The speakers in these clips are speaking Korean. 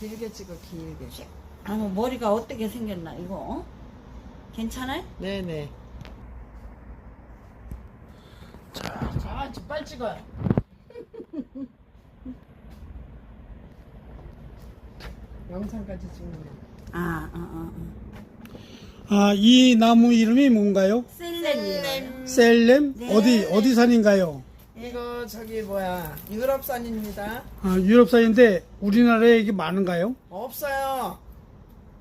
길게 찍어 길게. 아, 뭐 머리가 어떻게 생겼나 이거? 어? 괜찮아요? 네네. 자, 자, 빨리 찍어요. 영상까지 찍는 거. 아, 어, 어, 어. 아, 이 나무 이름이 뭔가요? 셀렌이에요. 셀렘? 네. 어디, 어디 산인가요? 이거 저기 뭐야 유럽산입니다. 아, 유럽산인데 우리나라에 이게 많은가요? 없어요.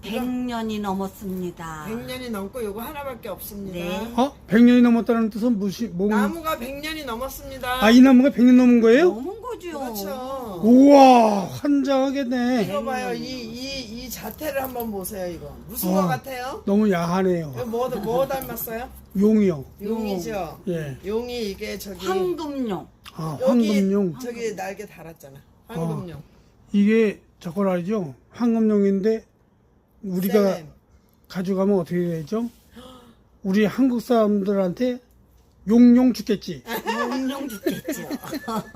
100년이 넘었습니다. 100년이 넘고 요거 하나밖에 없습니다. 네. 어? 100년이 넘었다는 뜻은 무슨, 뭐, 나무가 100년이 넘었습니다. 아, 이 나무가 100년 넘은 거예요? 넘은 거죠. 그렇죠. 우와, 환장하겠네. 이거 봐요. 이, 이, 이 자태를 한번 보세요, 이거. 무슨 어. 거 같아요? 너무 야하네요. 이거 뭐, 뭐 닮았어요? 용이요. 용이죠? 예. 용이 이게 저기. 황금용. 아, 여기 황금용. 저기 날개 달았잖아. 황금용. 이게 저걸 알죠? 황금용인데 우리가 셀렘. 가져가면 어떻게 되죠? 우리 한국 사람들한테 용용 죽겠지. 용용 죽겠죠.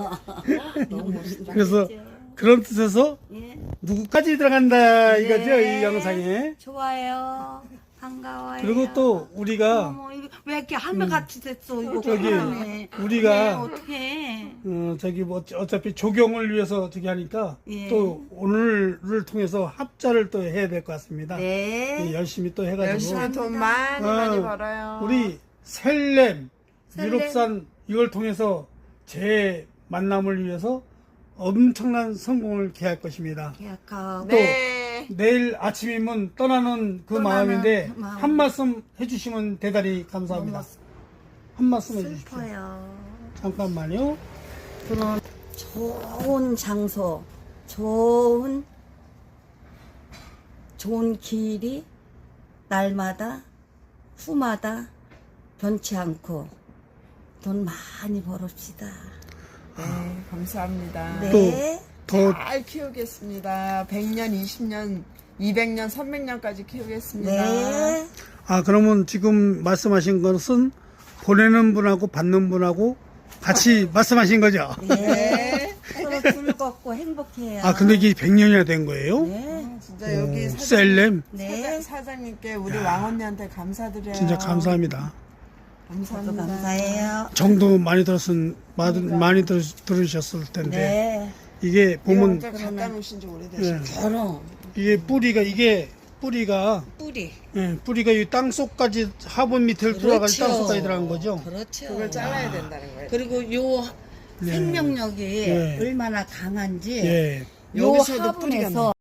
너무 멋있다. 그래서 그 런 뜻에서 예. 누구까지 들어간다 이거죠 네. 이 영상에. 좋아요. 반가워요. 그리고 또 우리가 어머, 이거 왜 이렇게 할매 같이 됐어, 이거. 저기 사람에. 우리가 네, 어떡해. 어, 저기 뭐 어차피 조경을 위해서 저기 하니까 예. 또 오늘을 통해서 합자를 또 해야 될 것 같습니다. 네. 예, 열심히 또 해가지고 열심히 돈 많이 어, 많이 벌어요. 우리 셀렘 셀렘. 유럽산 이걸 통해서 제 만남을 위해서 엄청난 성공을 기할 것입니다. 계약하고. 네. 내일 아침이면 떠나는 그 떠나는 마음인데 마음. 한 말씀 해주시면 대단히 감사합니다. 한 말씀 해주십시오. 슬퍼요. 잠깐만요. 그런 좋은 장소, 좋은 좋은 길이 날마다 후마다 변치 않고 돈 많이 벌읍시다. 네, 감사합니다. 네. 더 잘 키우겠습니다. 100년, 20년, 200년, 300년까지 키우겠습니다. 네. 아, 그러면 지금 말씀하신 것은 보내는 분하고 받는 분하고 같이 말씀하신 거죠? 네. 서로 즐겁고 행복해요. 아, 근데 이게 100년이나 된 거예요? 네. 진짜 여기 오, 사장님, 셀렘? 네. 사장, 님께 우리 왕 언니한테 감사드려요. 진짜 감사합니다. 저도 감사합니다. 감사해요. 정도 많이 들었은, 많이, 많이 들, 들으셨을 텐데. 네. 이게 보면, 좀 갖다 놓으신 지 오래되셨어요. 예, 저런 이게 뿌리가, 이게 뿌리가, 뿌리. 예, 뿌리가 이 땅 속까지 화분 밑을 들어가서 땅 속까지 들어간 거죠? 그렇죠. 그걸 잘라야 된다는 거예요. 그리고 요 네. 생명력이 네. 얼마나 강한지 예. 요 여기서도 뿌리가 화분에서